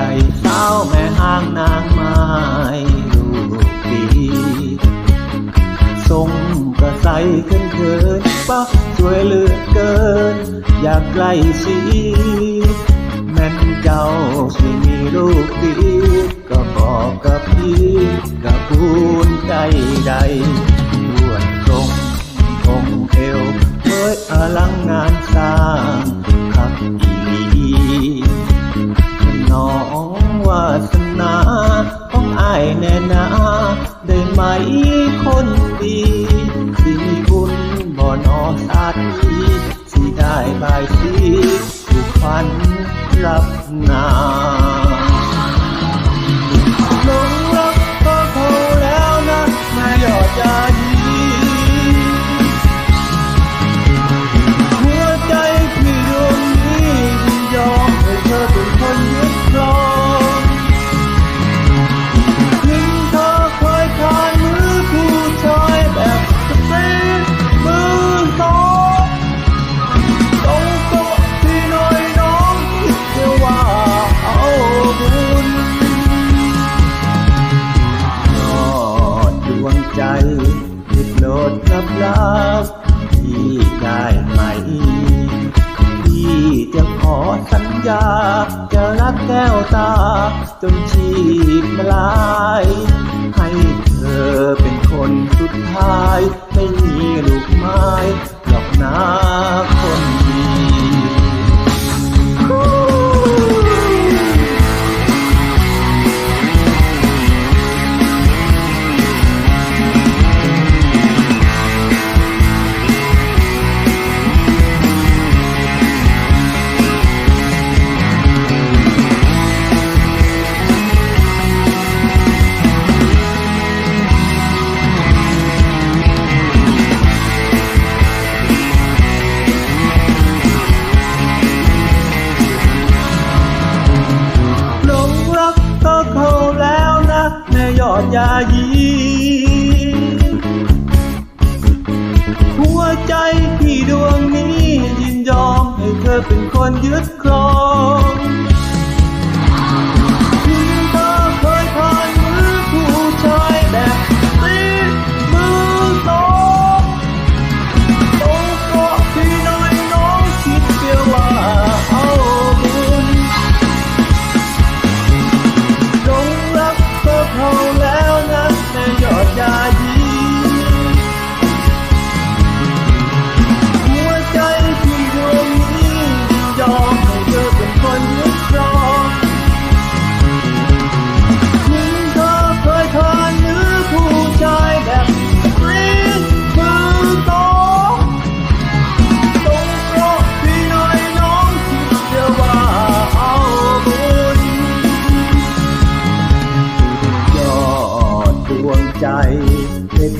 ใจสาวแม่อ้างนางไม้ลูกปีทรงกระใสขึ้นเกินปะกสวยเหลือเกิน อยากใกล้ชิดแม่นเจ้าที่มีลูกดีก็บอกกับพี่กับคูณใจใดล้วนตรงคงเอวเอ้ยอลังงาน ที่ที่ได้บายสีถูกฟันรับหนา สัญญา จะรักแก้วตา จนชีพลายให้ อดยายีหัวใจที่ดวงนี้ยินยอมให้เธอเป็นคนยึดครอง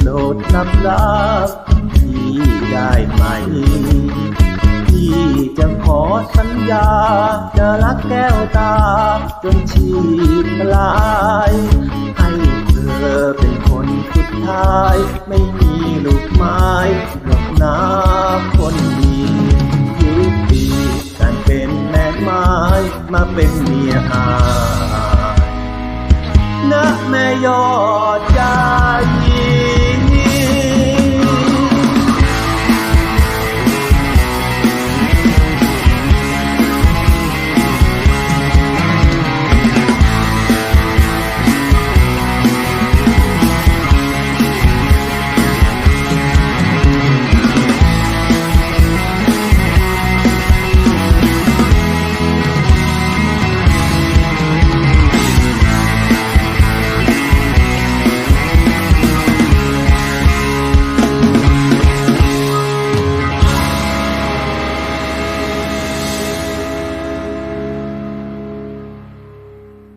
ด้โปรดนับรักที่ได้ไหมที่จะขอสัญญา จะรักแก้วตา จนชีพลาย ให้เธอเป็นคนสุดท้าย ไม่มีลูกไม้หรอกนะคนดียุติการเป็นแม่ไม้มาเป็นเมียอายนะแม่ยอ